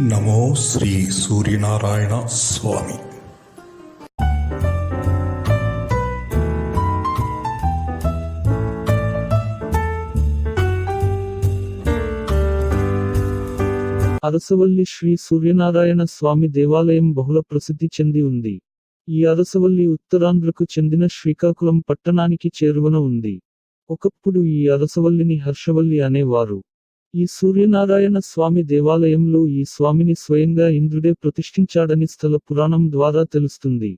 నమో శ్రీ సూర్యనారాయణ స్వామి. అరసవల్లి శ్రీ సూర్యనారాయణ స్వామి దేవాలయం బహుళ ప్రసిద్ధి చెంది ఉంది. ఈ అరసవల్లి ఉత్తరాంధ్రకు చెందిన శ్రీకాకుళం పట్టణానికి చేరువన ఉంది. ఒకప్పుడు ఈ అరసవల్లిని హర్షవల్లి అనేవారు. ఈ సూర్యనారాయణ స్వామి దేవాలయంలో ఈ స్వామిని స్వయంగా ఇంద్రుడే ప్రతిష్ఠించాడని స్థల పురాణం ద్వారా తెలుస్తుంది.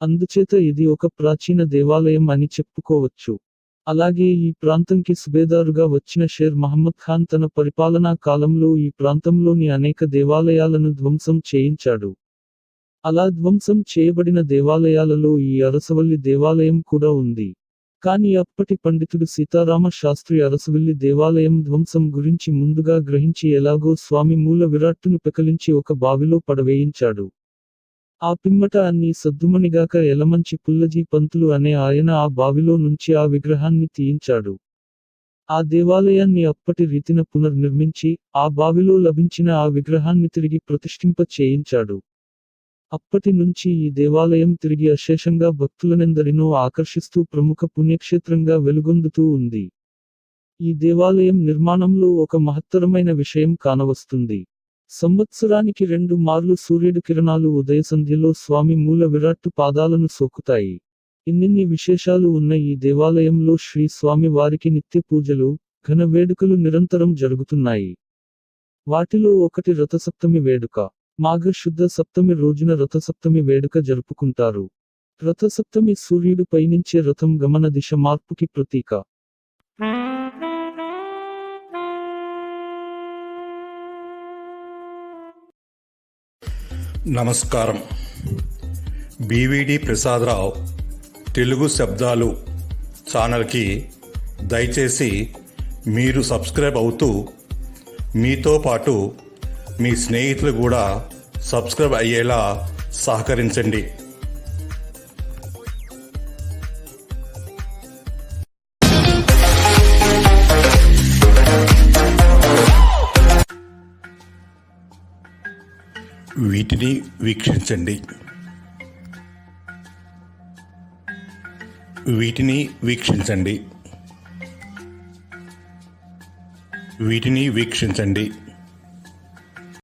అందుచేత ఇది ఒక ప్రాచీన దేవాలయం అని చెప్పుకోవచ్చు. అలాగే ఈ ప్రాంతంకి సుబేదారుగా వచ్చిన షేర్ మహమ్మద్ ఖాన్ తన పరిపాలనా కాలంలో ఈ ప్రాంతంలోని అనేక దేవాలయాలను ధ్వంసం చేయించాడు. అలా ధ్వంసం చేయబడిన దేవాలయాలలో ఈ అరసవల్లి దేవాలయం కూడా ఉంది. కానీ అప్పటి పండితుడు సీతారామ శాస్త్రి అరసవెల్లి దేవాలయం ధ్వంసం గురించి ముందుగా గ్రహించి ఎలాగో స్వామి మూల విరాట్టును పెకలించి ఒక బావిలో పడవేయించాడు. ఆ పిమ్మట అన్ని సద్దుమణిగాక ఎలమంచి పుల్లజీ పంతులు అనే ఆయన ఆ బావిలో నుంచి ఆ విగ్రహాన్ని తీయించాడు. ఆ దేవాలయాన్ని అప్పటి రీతిన పునర్నిర్మించి ఆ బావిలో లభించిన ఆ విగ్రహాన్ని తిరిగి ప్రతిష్ఠింప చేయించాడు అప్పటి నుంచి ఈ దేవాలయం తిరిగి అశేషంగా భక్తులనెందరినో ఆకర్షిస్తూ ప్రముఖ పుణ్యక్షేత్రంగా వెలుగొందుతూ ఉంది. ఈ దేవాలయం నిర్మాణంలో ఒక మహత్తరమైన విషయం కానవస్తుంది. సంవత్సరానికి రెండు మార్లు సూర్యుడి కిరణాలు ఉదయ సంధ్యలో స్వామి మూల విరాట్టు పాదాలను సోకుతాయి. ఇన్నిన్ని విశేషాలు ఉన్న ఈ దేవాలయంలో శ్రీ స్వామి వారికి నిత్య పూజలు ఘన వేడుకలు నిరంతరం జరుగుతున్నాయి. వాటిలో ఒకటి రథసప్తమి వేడుక. మాఘ శుద్ధ సప్తమి రోజున రథసప్తమి వేడుక జరుపుకుంటారు. రథసప్తమి సూర్యుడు పైనుంచే రథం గమన దిశ మార్పుకి ప్రతీక. నమస్కారం. బీవీడి ప్రసాదరావు తెలుగు శబ్దాలు ఛానల్కి దయచేసి మీరు సబ్స్క్రైబ్ అవుతూ మీతో పాటు మీ స్నేహితులు కూడా సబ్స్క్రైబ్ అయ్యేలా సహకరించండి. వీటిని వీక్షించండి. వీటిని వీక్షించండి. వీటిని వీక్షించండి.